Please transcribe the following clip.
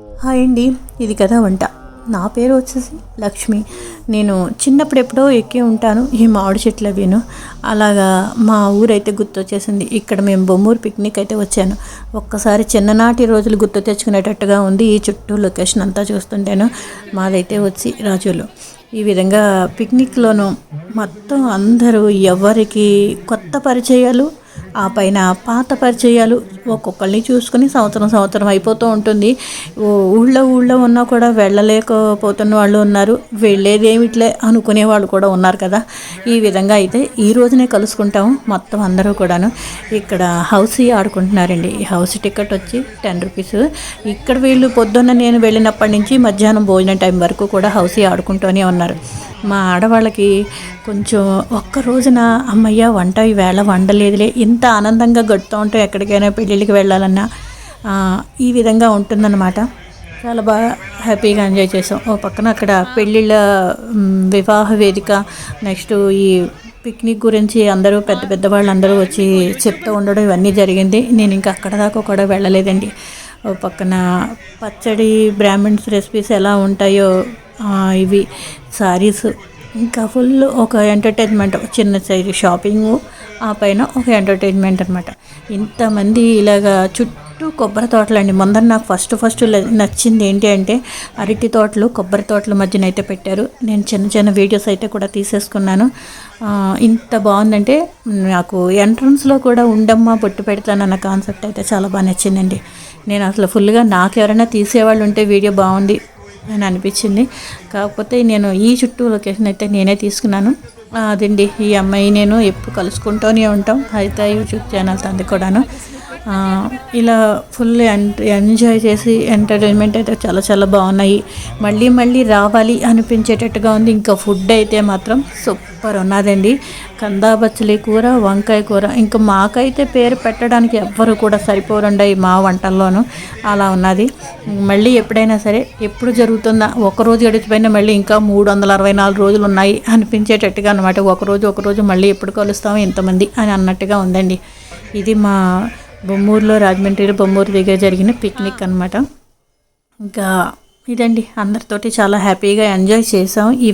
Hi అండి ఇది కదా వంట. నా పేరు వచ్చేసి లక్ష్మి. నేను చిన్నప్పుడు ఎప్పుడో ఎక్కి ఉంటాను ఈ మామిడి చెట్లు అవిను అలాగా మా ఊరైతే గుర్తొచ్చేసింది. ఇక్కడ మేము బొమ్మూరు పిక్నిక్ అయితే వచ్చాను. ఒక్కసారి చిన్ననాటి రోజులు గుర్తు తెచ్చుకునేటట్టుగా ఉంది ఈ చుట్టూ లొకేషన్ అంతా చూస్తుంటాను. మాదైతే వచ్చి రాజులు. ఈ విధంగా పిక్నిక్లోను మొత్తం అందరూ ఎవరికి కొత్త పరిచయాలు ఆ పైన పాత పరిచయాలు ఒక్కొక్కరిని చూసుకుని సంవత్సరం సంవత్సరం అయిపోతూ ఉంటుంది. ఊళ్ళో ఊళ్ళో ఉన్నా కూడా వెళ్ళలేకపోతున్న వాళ్ళు ఉన్నారు. వెళ్ళేదేమిట్లే అనుకునే వాళ్ళు కూడా ఉన్నారు కదా. ఈ విధంగా అయితే ఈ రోజునే కలుసుకుంటాము మొత్తం అందరూ కూడాను. ఇక్కడ హౌస్ ఆడుకుంటున్నారండి. హౌస్ టికెట్ వచ్చి టెన్ రూపీస్. ఇక్కడ వీళ్ళు పొద్దున్న నేను వెళ్ళినప్పటి నుంచి మధ్యాహ్నం భోజనం టైం వరకు కూడా హౌస్ ఆడుకుంటూనే ఉన్నారు. మా ఆడవాళ్ళకి కొంచెం ఒక్క రోజున అమ్మయ్య వంట ఈవేళ వండలేదులే. ఇంత ఆనందంగా గడుతూ ఉంటాం ఎక్కడికైనా పెళ్ళికి వెళ్ళాలన్నా ఈ విధంగా ఉంటుందన్నమాట. చాలా బాగా హ్యాపీగా ఎంజాయ్ చేసాం. ఓ పక్కన అక్కడ పెళ్ళిళ్ళ వివాహ వేదిక నెక్స్ట్ ఈ పిక్నిక్ గురించి అందరూ పెద్ద పెద్ద వాళ్ళు అందరూ వచ్చి చెప్తూ ఉండడం ఇవన్నీ జరిగింది. నేను ఇంకా అక్కడ దాకా కూడా వెళ్ళలేదండి. ఓ పక్కన పచ్చడి బ్రాహ్మిన్స్ రెసిపీస్ ఎలా ఉంటాయో ఇవి సారీస్ ఇంకా ఫుల్ ఒక ఎంటర్టైన్మెంట్ చిన్న సైజు షాపింగ్ ఆ పైన ఒక ఎంటర్టైన్మెంట్ అనమాట ఇంతమంది ఇలాగా చుట్టూ కొబ్బరి తోటలండి. ముందర నాకు ఫస్ట్ ఫస్ట్ నచ్చింది ఏంటి అంటే అరటి తోటలు కొబ్బరి తోటల మధ్యన అయితే పెట్టారు. నేను చిన్న చిన్న వీడియోస్ అయితే కూడా తీసేసుకున్నాను. ఇంత బాగుందంటే నాకు ఎంట్రన్స్లో కూడా ఉండమ్మా బొట్టు పెడతానన్న కాన్సెప్ట్ అయితే చాలా బాగా నచ్చిందండి. నేను అసలు ఫుల్గా నాకు ఎవరైనా తీసేవాళ్ళు ఉంటే వీడియో బాగుంది. అని అనిపించింది. కాకపోతే నేను ఈ చుట్టూ లొకేషన్ అయితే నేనే తీసుకున్నాను. అదండి ఈ అమ్మాయి నేను ఎప్పుడు కలుసుకుంటూనే ఉంటాం. హరిత యూట్యూబ్ ఛానల్ తంది కూడాను. ఇలా ఫుల్ ఎంజాయ్ చేసి ఎంటర్టైన్మెంట్ అయితే చాలా చాలా బాగున్నాయి. మళ్ళీ మళ్ళీ రావాలి అనిపించేటట్టుగా ఉంది. ఇంకా ఫుడ్ అయితే మాత్రం సూపర్ ఉన్నదండి. కందాబచ్చలి కూర వంకాయ కూర ఇంకా మాకైతే పేరు పెట్టడానికి ఎవ్వరు కూడా సరిపోరండి మా వంటల్లోనూ. అలా ఉన్నది. మళ్ళీ ఎప్పుడైనా సరే ఎప్పుడు జరుగుతుందా ఒకరోజు గడిచిపోయినా మళ్ళీ ఇంకా మూడు వందల అరవై నాలుగు రోజులు ఉన్నాయి అనిపించేటట్టుగా అనమాట ఒకరోజు ఒకరోజు మళ్ళీ ఎప్పుడు కలుస్తాం? ఇంతమంది అని అన్నట్టుగా ఉందండి. ఇది మా బొమ్మూరులో రాజమండ్రిలో బొమ్మూరు దగ్గర జరిగిన పిక్నిక్ అనమాట ఇంకా ఇదండి. అందరితోటి చాలా హ్యాపీగా ఎంజాయ్ చేసాం ఈ